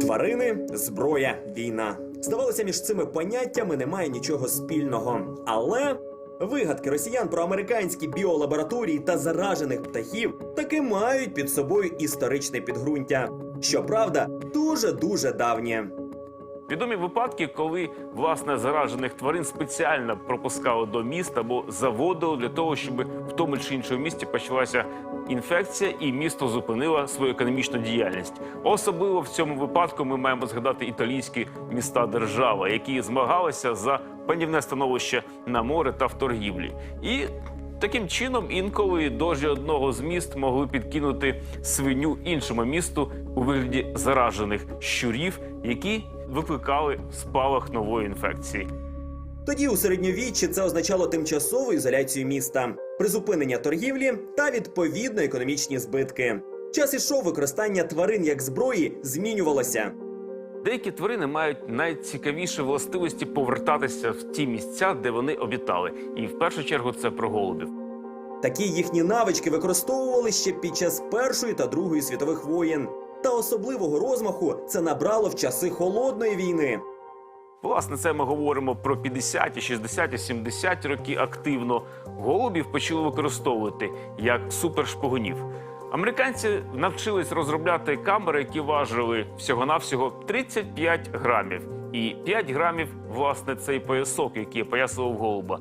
Тварини, зброя, війна. Здавалося, між цими поняттями немає нічого спільного. Але вигадки росіян про американські біолабораторії та заражених птахів таки мають під собою історичне підґрунтя. Щоправда, дуже дуже давнє. Відомі випадки, коли власне заражених тварин спеціально пропускали до міст або заводили для того, щоб в тому чи іншому місті почалася інфекція, і місто зупинило свою економічну діяльність. Особливо в цьому випадку ми маємо згадати італійські міста держава, які змагалися за панівне становище на море та в торгівлі. І Таким чином, інколи дожі одного з міст могли підкинути свиню іншому місту у вигляді заражених щурів, які викликали спалах нової інфекції. Тоді у середньовіччі це означало тимчасову ізоляцію міста, призупинення торгівлі та відповідно економічні збитки. Час ішов використання тварин як зброї змінювалося. Деякі тварини мають найцікавіші властивості повертатися в ті місця, де вони обітали. І в першу чергу це про голубів. Такі їхні навички використовували ще під час Першої та Другої світових воєн. Та особливого розмаху це набрало в часи холодної війни. Власне, це ми говоримо про 50-ті, 60-ті, 70-ті роки активно. Голубів почали використовувати як супершпигунів. Американці навчились розробляти камери, які важили всього-навсього 35 грамів. І 5 грамів, власне, цей поясок, який поясував голуба.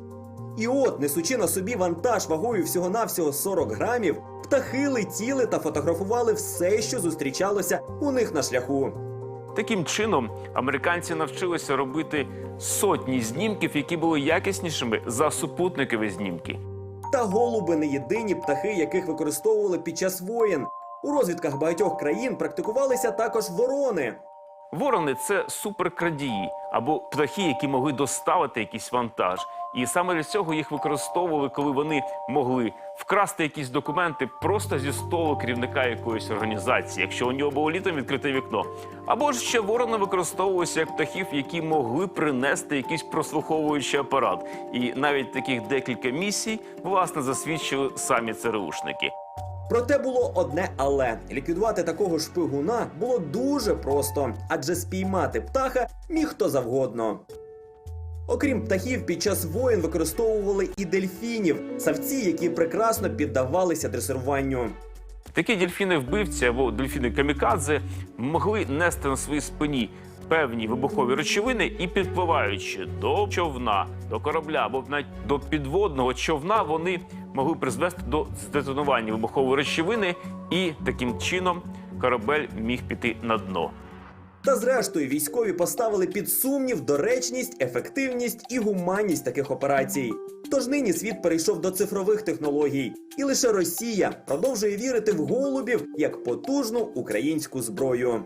І от, несучи на собі вантаж вагою всього-навсього 40 грамів, птахи летіли та фотографували все, що зустрічалося у них на шляху. Таким чином, американці навчилися робити сотні знімків, які були якіснішими за супутникові знімки. Та голуби не єдині птахи, яких використовували під час воєн. У розвідках багатьох країн практикувалися також ворони. Ворони це суперкрадії або птахи, які могли доставити якийсь вантаж. І саме для цього їх використовували, коли вони могли вкрасти якісь документи просто зі столу керівника якоїсь організації, якщо у нього було літом відкрите вікно. Або ж ще ворони використовувалися як птахів, які могли принести якийсь прослуховуючий апарат. І навіть таких декілька місій власне засвідчили самі ЦРУшники. Проте було одне але ліквідувати такого шпигуна було дуже просто, адже спіймати птаха міг хто завгодно. Окрім птахів, під час воїн використовували і дельфінів, савці, які прекрасно піддавалися дресируванню. Такі дельфіни-вбивці або дельфіни-камікадзе могли нести на своїй спині певні вибухові речовини і підпливаючи до човна, до корабля або навіть до підводного човна, вони могли призвести до здетонування вибухової речовини, і таким чином корабель міг піти на дно. Та зрештою військові поставили під сумнів доречність, ефективність і гуманність таких операцій. Тож нині світ перейшов до цифрових технологій, і лише Росія продовжує вірити в голубів як потужну українську зброю.